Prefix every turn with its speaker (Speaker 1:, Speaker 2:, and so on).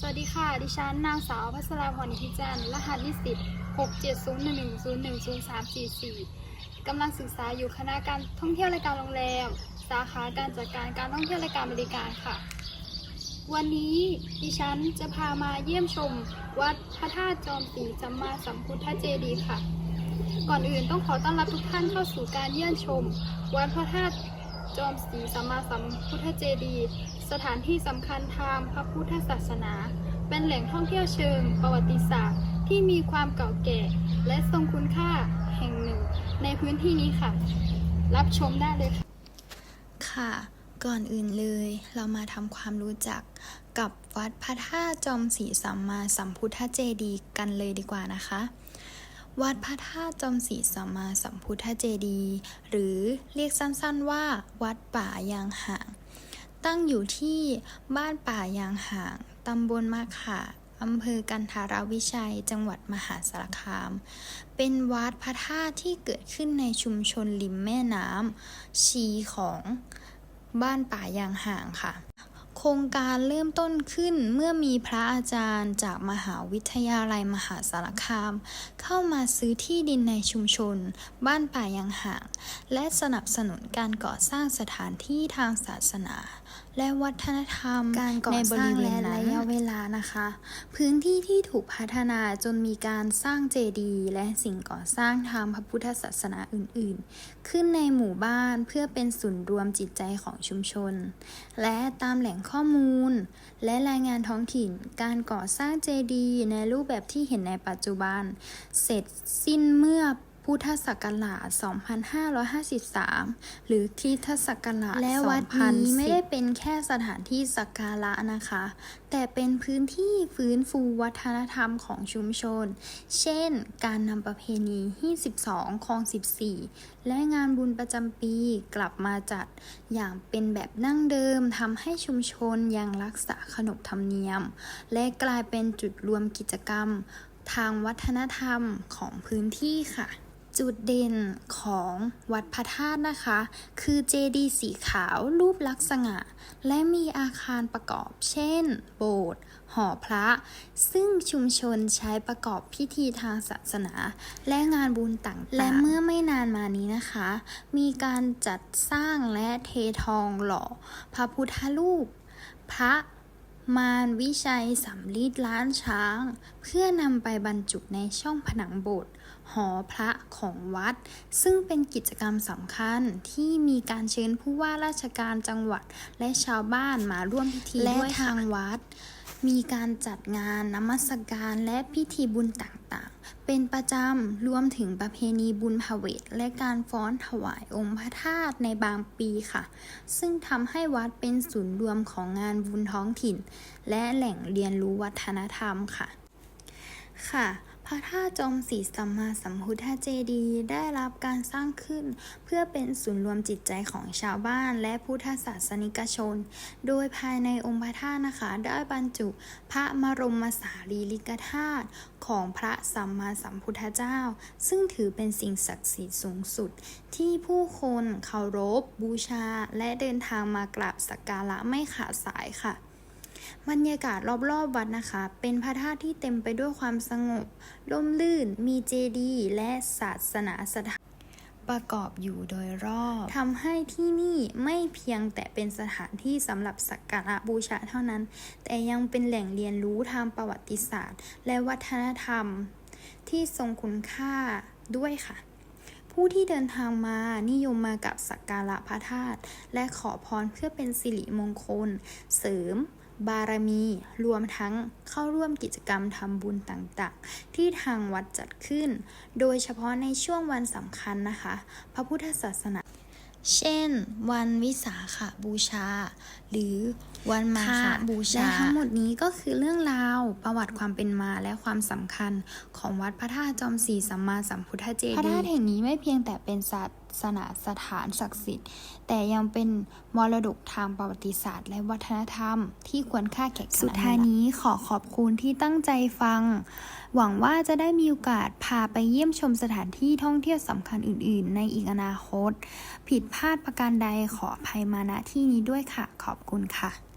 Speaker 1: สวัสดีค่ะ ดิฉันนางสาวพัชราพรนิพิจันทร์รหัสนิสิต67011010344กำลังศึกษาอยู่คณะการท่องเที่ยวและการโรงแรม สาขาการจัดการการท่องเที่ยวและการบริการค่ะ วันนี้ดิฉันจะพามาเยี่ยมชม วัดพระธาตุจอมศรีสัมมาสัมพุทธเจดีย์ค่ะ ก่อนอื่นต้องขอต้อนรับทุกท่านเข้าสู่การเยี่ยมชม วัดพระธาตุ จอมศรีสัมมาสัมพุทธเจดีย์สถานที่สำคัญทางพระพุทธศาสนา เป็นแหล่งท่องเที่ยวเชิงประวัติศาสตร์ที่มีความเก่าแก่ และทรงคุณค่าแห่งหนึ่ง ในพื้นที่นี้ค่ะ รับชมได้เลยค่ะ
Speaker 2: ค่ะก่อนอื่นเลยเรามาทำความรู้จักกับวัดพระธาตุจอมศรีสัมมาสัมพุทธเจดีย์กันเลยดีกว่านะคะ วัดพระธาตุจอมศรีสัมมาสัมพุทธเจดีย์หรือเรียกสั้นๆว่า วัดป่ายางห่าง ตั้งอยู่ที่บ้านป่ายางห่าง ตำบลมาขาอำเภอกันทารวิชัย จังหวัดมหาสารคาม เป็นวัดพระธาตุที่เกิดขึ้นในชุมชนริมแม่น้ำชีของบ้านป่ายางห่างค่ะ โครงการเริ่มต้นขึ้นเมื่อมีพระอาจารย์จากมหาวิทยาลัยมหาสารคาม เข้ามาซื้อที่ดินในชุมชน บ้านป่ายังห่าง และสนับสนุนการก่อสร้างสถานที่ทางศาสนา และวัฒนธรรม
Speaker 3: การก่อสร้างและระยะเวลานะคะ พื้นที่ที่ถูกพัฒนาจนมีการสร้างเจดีย์และสิ่งก่อสร้างทางพระพุทธศาสนาอื่นๆ ขึ้นในหมู่บ้านเพื่อเป็นศูนย์รวมจิตใจของชุมชน และตามแหล่งข้อมูล และรายงานท้องถิ่น การก่อสร้างเจดีย์ในรูปแบบที่เห็นในปัจจุบัน เสร็จสิ้นเมื่อ พุทธศักราช 2553 หรือคริสตศักราช
Speaker 2: และวัด
Speaker 3: 2010
Speaker 2: นี้ไม่ได้เป็นแค่สถานที่สักการะนะคะ แต่เป็นพื้นที่ฟื้นฟูวัฒนธรรมของชุมชน เช่น การนำประเพณีที่12คลอง 14 และงานบุญประจำปีกลับมาจัดอย่างเป็นแบบนั่งเดิมทำให้ชุมชนยังรักษาขนบธรรมเนียม และกลายเป็นจุดรวมกิจกรรมทางวัฒนธรรมของพื้นที่ค่ะ จุดเด่นของวัดพระธาตุนะคะ คือเจดีย์สีขาวรูปลักษณะและมีอาคารประกอบ เช่น โบสถ์หอพระ ซึ่งชุมชนใช้ประกอบพิธีทางศาสนา และงานบุญต่างๆ และเมื่อไม่นานมานี้นะคะ มีการจัดสร้างและเททองหล่อ พระพุทธรูป พระ มารวิชัยสำลีดล้านช้าง เพื่อนำไปบรรจุในช่องผนังโบสถ์หอพระของวัด ซึ่งเป็นกิจกรรมสำคัญที่มีการเชิญผู้ว่าราชการจังหวัดและชาวบ้านมาร่วมพิธี
Speaker 3: และ
Speaker 2: ด้วยทางวัด มีการจัดงานนมัสการและพิธีบุญต่างๆ เป็นประจำรวมถึงประเพณีบุญพเวทและการฟ้อนถวายองค์พระธาตุในบางปีค่ะ ซึ่งทำให้วัดเป็นศูนย์รวมของงานบุญท้องถิ่น และแหล่งเรียนรู้วัฒนธรรมค่ะ ค่ะ พระธาตุจอมศรีสัมมาสัมพุทธเจดีย์ได้รับการสร้างขึ้น เพื่อเป็นศูนย์รวมจิตใจของชาวบ้านและพุทธศาสนิกชน โดยภายในองค์พระธาตุนะคะ ได้บรรจุพระมรมสารีริกธาตุของพระสัมมาสัมพุทธเจ้า ซึ่งถือเป็นสิ่งศักดิ์สิทธิ์สูงสุด ที่ผู้คนเคารพ บูชา และเดินทางมากราบสักการะไม่ขาดสายค่ะ บรรยากาศรอบๆวัดนะคะ เป็นพระธาตุที่เต็มไปด้วยความสงบร่มรื่น มีเจดีย์และศาสนาสถานประกอบอยู่โดยรอบทำให้ที่นี่ไม่เพียงแต่เป็นสถานที่สำหรับสักการะบูชาเท่านั้น แต่ยังเป็นแหล่งเรียนรู้ทางประวัติศาสตร์ และวัฒนธรรม ที่ทรงคุณค่าด้วยค่ะ ผู้ที่เดินทางมานิยมมากับสักการะพระธาตุและขอพรเพื่อเป็นสิริมงคล เสริม บารมี รวมทั้งเข้าร่วมกิจกรรมทำบุญต่างๆ ที่ทางวัดจัดขึ้น โดยเฉพาะในช่วงวันสำคัญนะคะ พระพุทธศาสนา เช่น วันวิสาขบูชา หรือวันมาฆบูชาและทั้งหมดนี้ก็คือเรื่องราวประวัติความเป็นมาและความสำคัญของวัดพระธาตุจอมศรีสัมมาสัมพุทธเจดีย์พระธาตุแห่งนี้ไม่เพียงแต่เป็นศาส นาสถานศักดิ์สิทธิ์ แต่ยังเป็นมรดกทางประวัติศาสตร์ และวัฒนธรรม ที่ควรค่าแก่การ
Speaker 3: สุดท้ายนี้ขอขอบคุณที่ตั้งใจฟัง หวังว่าจะได้มีโอกาสพาไปเยี่ยมชมสถานที่ท่องเที่ยวสำคัญอื่น ๆ ในอีกอนาคต ผิดพลาดประการใดขออภัยมาณที่นี้ด้วยค่ะ ขอบคุณค่ะ